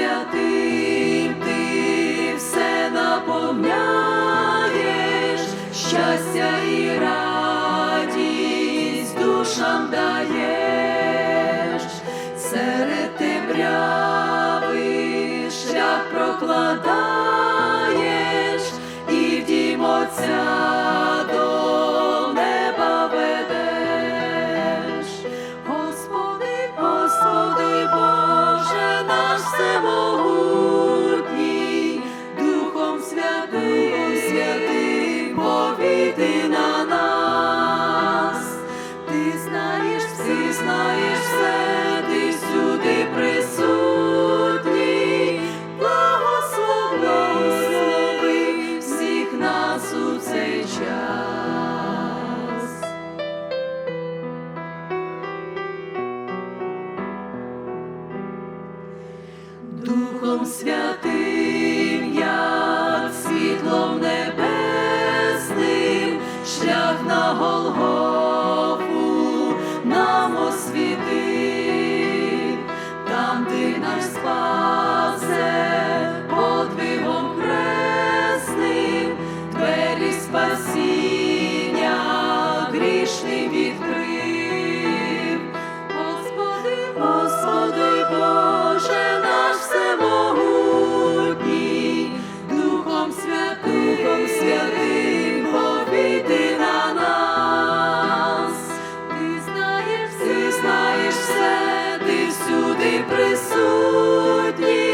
святим ти все наповняєш, щастя і радість душам даєш, серед темряви шлях прокладаєш. Духом Святим, як світлом небесним, шлях на Голгофу нам освіт. присутній.